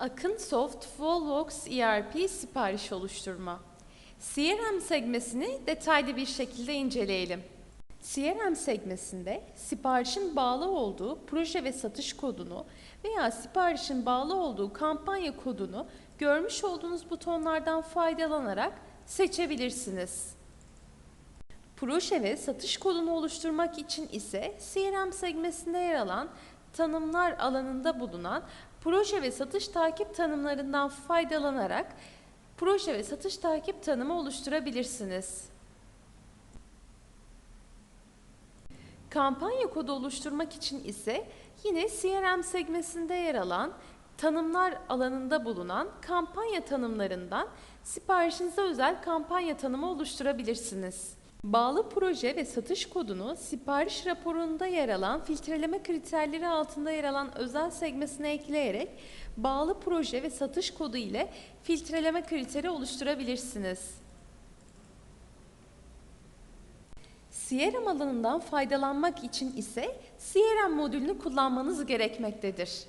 Akın Soft Volvox ERP sipariş oluşturma. CRM segmesini detaylı bir şekilde inceleyelim. CRM segmesinde siparişin bağlı olduğu proje ve satış kodunu veya siparişin bağlı olduğu kampanya kodunu görmüş olduğunuz butonlardan faydalanarak seçebilirsiniz. Proje ve satış kodunu oluşturmak için ise CRM segmesinde yer alan tanımlar alanında bulunan proje ve satış takip tanımlarından faydalanarak proje ve satış takip tanımı oluşturabilirsiniz. Kampanya kodu oluşturmak için ise yine CRM segmesinde yer alan tanımlar alanında bulunan kampanya tanımlarından siparişinize özel kampanya tanımı oluşturabilirsiniz. Bağlı proje ve satış kodunu sipariş raporunda yer alan filtreleme kriterleri altında yer alan özel segmesine ekleyerek bağlı proje ve satış kodu ile filtreleme kriteri oluşturabilirsiniz. CRM alanından faydalanmak için ise CRM modülünü kullanmanız gerekmektedir.